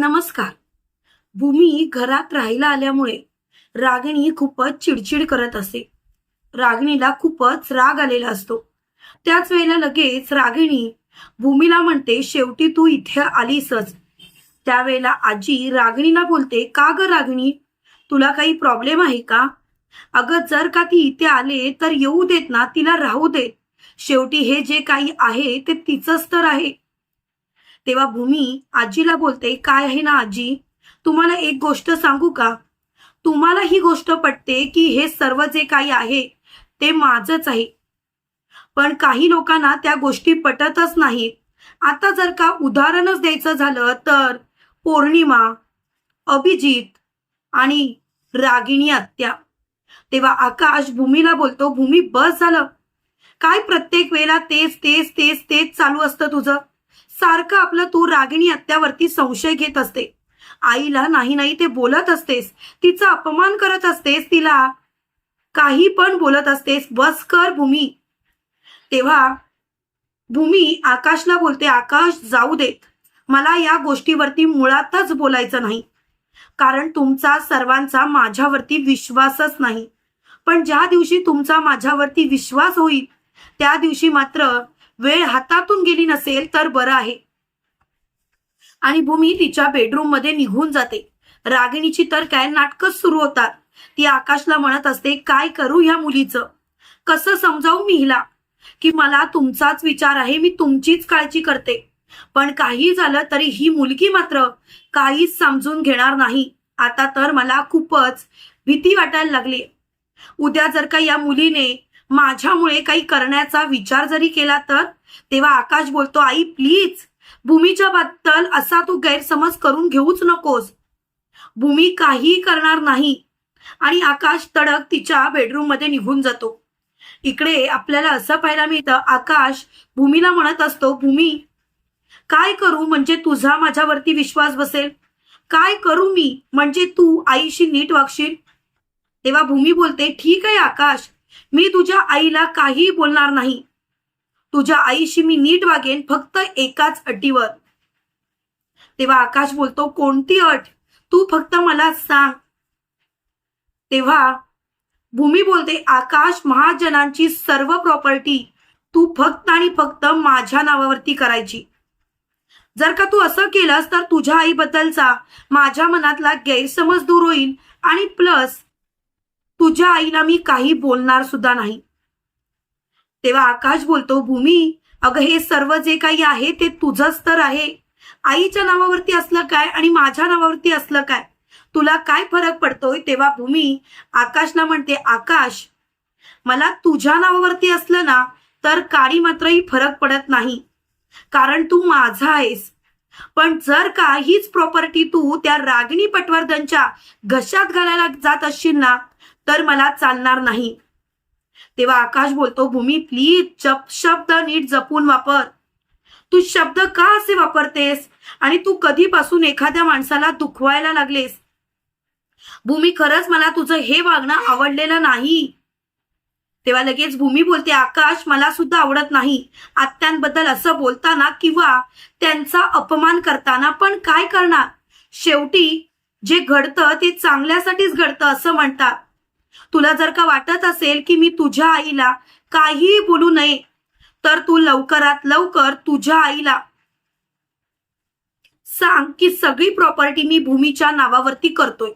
नमस्कार. भूमी घरात राहायला आल्यामुळे रागिणी खूपच चिडचिड करत असे. रागिणीला खूपच राग आलेला असतो. त्याच वेळेला लगेच रागिणी भूमीला म्हणते शेवटी तू इथे आलीसच. त्यावेळेला आजी रागिणीला बोलते का ग रागिणी? तुला काही प्रॉब्लेम आहे का? अगं जर का ती इथे आले तर येऊ देत ना तिला राहू देत शेवटी हे जे काही आहे ते तिचंच तर आहे. तेव्हा भूमी आजीला बोलते काय आहे ना आजी? तुम्हाला एक गोष्ट सांगू का? तुम्हाला ही गोष्ट पटते की हे सर्व जे काही आहे ते माझच आहे. पण काही लोकांना त्या गोष्टी पटतच नाहीत. आता जर का उदाहरणच द्यायचं झालं तर पौर्णिमा अभिजित आणि रागिणी आत्या. तेव्हा आकाश भूमीला बोलतो भूमी बस झालं. काय प्रत्येक वेळेला तेच तेच तेच तेच चालू असतं तुझं? सारखं आपलं तू रागिणी आत्यावरती संशय घेत असते. आईला नाही नाही ते बोलत असतेस. तिचा अपमान करत असतेस. तिला काही पण बोलत असतेस. बस कर भूमी. तेव्हा भूमी आकाशला बोलते आकाश जाऊ देत. मला या गोष्टीवरती मुळातच बोलायचं नाही. कारण तुमचा सर्वांचा माझ्यावरती विश्वासच नाही. पण ज्या दिवशी तुमचा माझ्यावरती विश्वास होईल त्या दिवशी मात्र वेळ हातातून गेली नसेल तर बरं आहे. आणि भूमी तिच्या बेडरूममध्ये निघून जाते. रागिणीची तर काय नाटकच सुरू होतात. ती आकाशला म्हणत असते काय करू ह्या मुलीचं? कसं समजावू मी हिला की मला तुमचाच विचार आहे मी तुमचीच काळजी करते. पण काही झालं तरी ही मुलगी मात्र काहीच समजून घेणार नाही. आता तर मला खूपच भीती वाटायला लागली. उद्या जर का या मुलीने माझ्यामुळे काही करण्याचा विचार जरी केला तर तेव्हा आकाश बोलतो आई प्लीज भूमीच्या बद्दल असा तू गैरसमज करून घेऊच नकोस. भूमी काही करणार नाही. आणि आकाश तडक तिच्या बेडरूममध्ये निघून जातो. इकडे आपल्याला असं पाहायला मिळतं आकाश भूमीला म्हणत असतो भूमी काय करू म्हणजे तुझा माझ्यावरती विश्वास बसेल? काय करू मी म्हणजे तू आईशी नीट वागशील? तेव्हा भूमी बोलते ठीक आहे आकाश मी तुझ्या आईला काही बोलणार नाही. तुझ्या आईशी मी नीट वागेन फक्त एकाच अटीवर. तेव्हा आकाश बोलतो कोणती अट? तू फक्त मला सांग. तेव्हा भूमी बोलते आकाश महाजनांची सर्व प्रॉपर्टी तू फक्त आणि फक्त माझ्या नावावरती करायची. जर का तू असं केलंस तर तुझ्या आईबद्दलचा माझ्या मनातला गैरसमज दूर होईल आणि प्लस तुझ्या आईला मी काही बोलणार सुद्धा नाही. तेव्हा आकाश बोलतो भूमी अगं हे सर्व जे काही आहे ते तुझंच तर आहे. आईच्या नावावरती असलं काय आणि माझ्या नावावरती असलं काय? तुला काय फरक पडतोय? तेव्हा भूमी आकाशला म्हणते आकाश मला तुझ्या नावावरती असलं ना तर काळी मात्रही फरक पडत नाही. कारण तू माझा आहेस. पण जर का हीच प्रॉपर्टी तू त्या रागिणी पटवर्धनच्या घशात घालायला जात असशील ना तर मला चालणार नाही. तेव्हा आकाश बोलतो भूमी प्लीज जप शब्द नीट जपून वापर. तू शब्द का असे वापरतेस? आणि तू कधीपासून एखाद्या माणसाला दुखवायला लागलेस? भूमी खरंच मला तुझं हे वागणं आवडलेलं नाही. तेव्हा लगेच भूमी बोलते आकाश मला सुद्धा आवडत नाही. आत्यांबद्दल असं बोलताना किंवा त्यांचा अपमान करताना पण काय करणार? शेवटी जे घडतं ते चांगल्यासाठीच घडतं असं म्हणतात. तुला जर का वाटत असेल की मी तुझ्या आईला काहीही बोलू नये तर तू लवकरात लवकर तुझ्या आईला सांग की सगळी प्रॉपर्टी मी भूमीच्या नावावरती करतोय.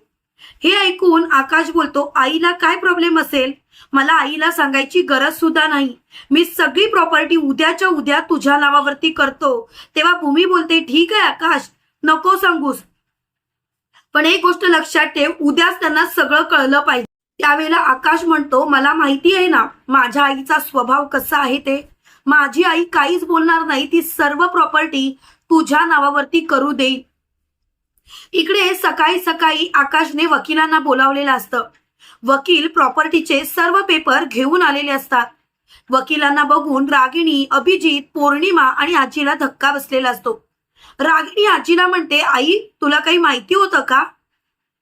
हे ऐकून आकाश बोलतो आईला काय प्रॉब्लेम असेल? मला आईला सांगायची गरज सुद्धा नाही. मी सगळी प्रॉपर्टी उद्याच्या उद्या तुझ्या नावावरती करतो. तेव्हा भूमी बोलते ठीक आहे आकाश नको सांगूस. पण एक गोष्ट लक्षात ठेव उद्याच त्यांना सगळं कळलं पाहिजे. त्यावेळेला आकाश म्हणतो मला माहिती आहे ना माझ्या आईचा स्वभाव कसा आहे ते? माझी आई काहीच बोलणार नाही ती सर्व प्रॉपर्टी तुझ्या नावावरती करू देईल. इकडे सकाळी सकाळी आकाशने वकिलांना बोलावलेलं असतं. वकील प्रॉपर्टीचे सर्व पेपर घेऊन आलेले असतात. वकिलांना बघून रागिणी अभिजित पौर्णिमा आणि आजीला धक्का बसलेला असतो. रागिणी आजीला म्हणते आई तुला काही माहिती होतं का?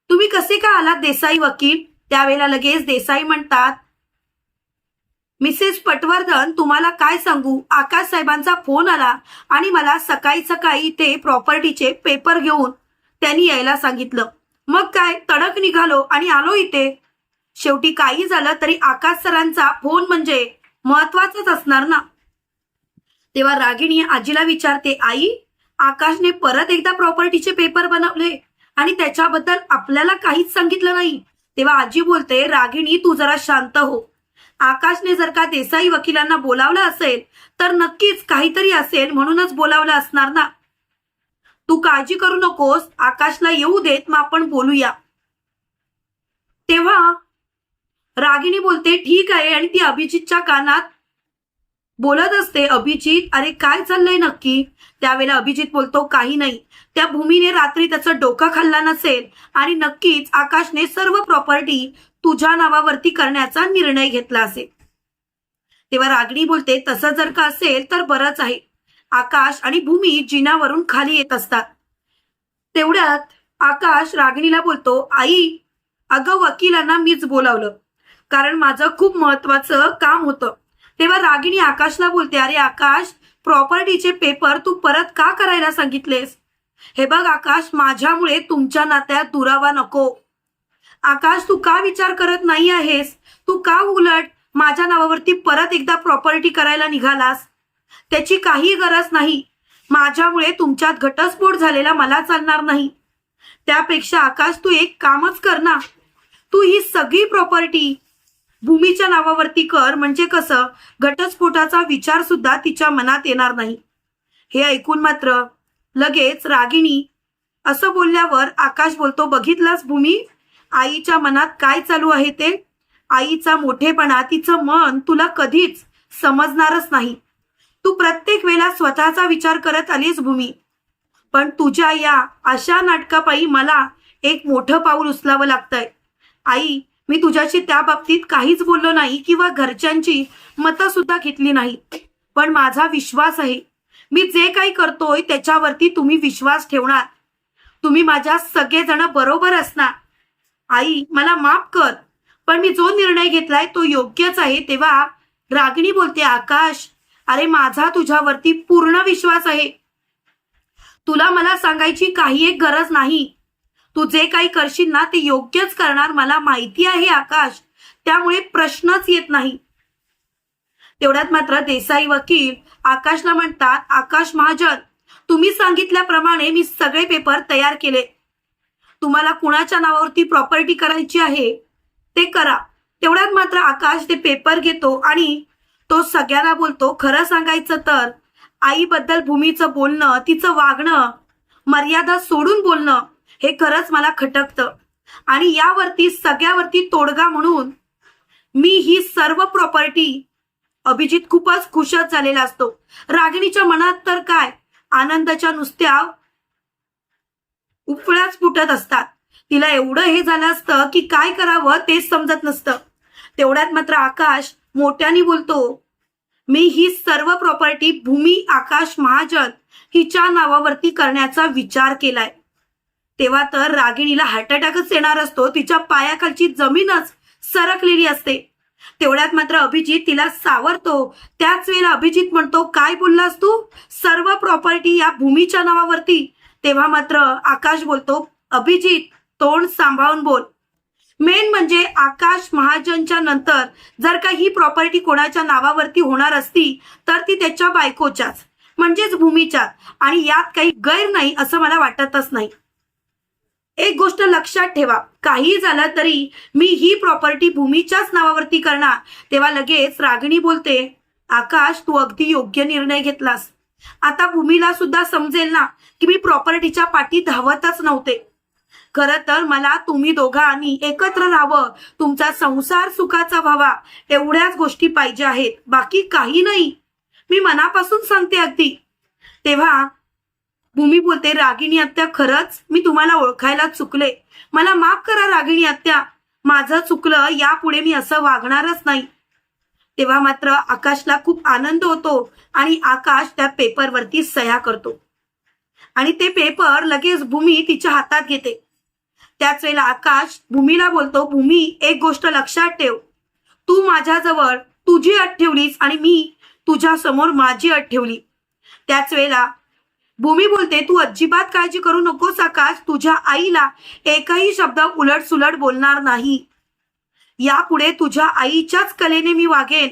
तुम्ही कसे का आलात देसाई वकील? त्यावेळेला लगेच देसाई म्हणतात मिसेस पटवर्धन तुम्हाला काय सांगू? आकाश साहेबांचा फोन आला आणि मला सकाळी सकाळी ते प्रॉपर्टीचे पेपर घेऊन त्यांनी यायला सांगितलं. मग काय? तडक निघालो आणि आलो इथे. शेवटी काही झालं तरी आकाश सरांचा फोन म्हणजे महत्वाचाच असणार ना. तेव्हा रागिणी आजीला विचारते आई आकाशने परत एकदा प्रॉपर्टीचे पेपर बनवले आणि त्याच्याबद्दल आपल्याला काहीच सांगितलं नाही. तेव्हा आजी बोलते रागिणी तू जरा शांत हो. आकाशने जर का देसाई वकिलांना बोलावलं असेल तर नक्कीच काहीतरी असेल म्हणूनच बोलावलं असणार ना. तू काळजी करू नकोस आकाशला येऊ देत मग आपण बोलूया. तेव्हा रागिणी बोलते ठीक आहे. आणि ती अभिजितच्या कानात बोलत असते अभिजित अरे काय चाललंय नक्की? त्यावेळेला अभिजित बोलतो काही नाही. त्या भूमीने रात्री त्याचं डोकं खाल्ला नसेल आणि नक्कीच आकाशने सर्व प्रॉपर्टी तुझ्या नावावरती करण्याचा निर्णय घेतला असेल. तेव्हा रागिणी बोलते तसं जर का असेल तर बरंच आहे. आकाश आणि भूमी जिनावरून खाली येत असतात. तेवढ्यात आकाश रागिणीला बोलतो आई अगं वकिलांना मीच बोलावलं. कारण माझं खूप महत्वाचं काम होतं. तेव्हा रागिणी आकाशला बोलते अरे आकाश प्रॉपर्टीचे पेपर तू परत का करायला सांगितलेस? हे बघ आकाश माझ्यामुळे तुमच्या नात्यात दुरावा नको. आकाश तू का विचार करत नाही आहेस? तू का उलट माझ्या नावावरती परत एकदा प्रॉपर्टी करायला निघालास? त्याची काही गरज नाही. माझ्यामुळे तुमच्यात घटस्फोट झालेला मला चालणार नाही. त्यापेक्षा आकाश तू एक कामच कर ना. तू ही सगळी प्रॉपर्टी भूमीच्या नावावरती कर म्हणजे कसं? घटस्फोटाचा विचार सुद्धा तिच्या मनात येणार नाही. हे ऐकून मात्र लगेच रागिणी असं बोलल्यावर आकाश बोलतो बघितलंस भूमी? आईच्या मनात काय चालू आहे ते? आईचा मोठेपणा तिचं मन तुला कधीच समजणारच नाही. तू प्रत्येक वेळेला स्वतःचा विचार करत आलीस भूमी. पण तुझ्या या अशा नाटकापायी मला एक मोठं पाऊल उचलावं लागतंय. आई मी तुझ्याशी त्या बाबतीत काहीच बोललो नाही किंवा घरच्यांची मतं सुद्धा घेतली नाही. पण माझा विश्वास आहे. मी जे काही करतोय त्याच्यावरती तुम्ही विश्वास ठेवणार. तुम्ही माझ्या सगळेजण बरोबर असणार. आई मला माफ कर. पण मी जो निर्णय घेतलाय तो योग्यच आहे तेव्हा रागिणी बोलते आकाश. अरे माझा तुझ्यावरती पूर्ण विश्वास आहे. तुला मला सांगायची काही एक गरज नाही. तू जे काही करशील ना ते योग्यच करणार मला माहिती आहे आकाश. त्यामुळे प्रश्नच येत नाही. तेवढ्यात मात्र देसाई वकील आकाशला म्हणतात आकाश महाजन तुम्ही सांगितल्याप्रमाणे मी सगळे पेपर तयार केले. तुम्हाला कुणाच्या नावावरती प्रॉपर्टी करायची आहे ते करा. तेवढ्यात मात्र आकाश ते पेपर घेतो आणि तो सगळ्यांना बोलतो खरं सांगायचं तर आईबद्दल भूमीचं बोलणं तिचं वागणं मर्यादा सोडून बोलणं हे खरंच मला खटकतं. आणि यावरती सगळ्यावरती तोडगा म्हणून मी ही सर्व प्रॉपर्टी अभिजित खूपच खुशच झालेला असतो. रागिणीच्या मनात तर काय आनंदाच्या नुसत्या उपळ्याच फुटत असतात. तिला एवढं हे झालं असतं की काय करावं तेच समजत नसतं. तेवढ्यात मात्र आकाश मोठ्याने बोलतो मी ही सर्व प्रॉपर्टी भूमी आकाश महाजन हिच्या नावावरती करण्याचा विचार केलाय. तेव्हा तर रागिणीला हार्ट अटॅकच येणार असतो. तिच्या पायाखालची जमीनच सरकलेली असते. तेवढ्यात मात्र अभिजित तिला सावरतो. त्याच वेळेला अभिजित म्हणतो काय बोललास तू? सर्व प्रॉपर्टी या भूमीच्या नावावरती. तेव्हा मात्र आकाश बोलतो अभिजित तोंड सांभाळून बोल. मेन म्हणजे आकाश महाजनच्या नंतर जर का ही प्रॉपर्टी कोणाच्या नावावरती होणार असती तर ती त्याच्या बायकोच्याच म्हणजेच भूमीच्या आणि यात काही गैर नाही असं मला वाटतच नाही. एक गोष्ट लक्षात ठेवा काही झालं तरी मी ही प्रॉपर्टी भूमीच्याच नावावरती करणार तेव्हा लगेच रागिणी बोलते आकाश तू अगदी योग्य निर्णय घेतलास. आता भूमीला सुद्धा समजेल ना की मी प्रॉपर्टीच्या पाठी धावतच नव्हते. खरं तर मला तुम्ही दोघांनी एकत्र राहावं तुमचा संसार सुखाचा व्हावा एवढ्याच गोष्टी पाहिजे आहेत बाकी काही नाही. मी मनापासून सांगते अगदी. तेव्हा भूमी बोलते रागिणी आत्या खरंच मी तुम्हाला ओळखायला चुकले. मला माफ करा रागिणी आत्या. माझं चुकलं यापुढे मी असं वागणारच नाही. तेव्हा मात्र आकाशला खूप आनंद होतो आणि आकाश त्या पेपरवरती सह्या करतो. आणि ते पेपर लगेच भूमी तिच्या हातात घेते. त्याच वेळेला आकाश भूमीला बोलतो भूमी एक गोष्ट लक्षात ठेव. तू माझ्याजवळ तुझी अट ठेवलीस आणि मी तुझ्या समोर माझी अट ठेवली. त्याच वेळेला भूमी बोलते तू अजिबात काळजी करू नकोस आकाश. तुझ्या आईला एकही शब्द उलट सुलट बोलणार नाही. यापुढे तुझ्या आईच्याच कलेने मी वागेन.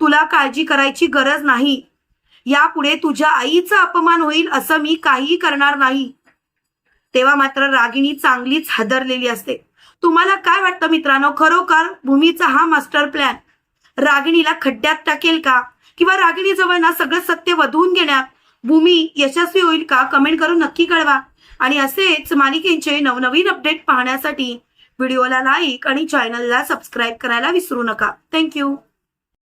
तुला काळजी करायची गरज नाही. यापुढे तुझ्या आईचा अपमान होईल असं मी काहीही करणार नाही. तेव्हा मात्र रागिणी चांगलीच हादरलेली असते. तुम्हाला काय वाटतं मित्रांनो? खरोखर भूमीचा हा मास्टर प्लॅन रागिणीला खड्ड्यात टाकेल का? किंवा रागिणी जवळ ना सगळं सत्य वधवून घेण्यात भूमी यशस्वी होईल का? कमेंट करून नक्की कळवा. आणि असेच मालिकेचे नवनवीन अपडेट पाहण्यासाठी व्हिडिओला लाईक आणि चॅनलला सबस्क्राईब करायला विसरू नका. थँक्यू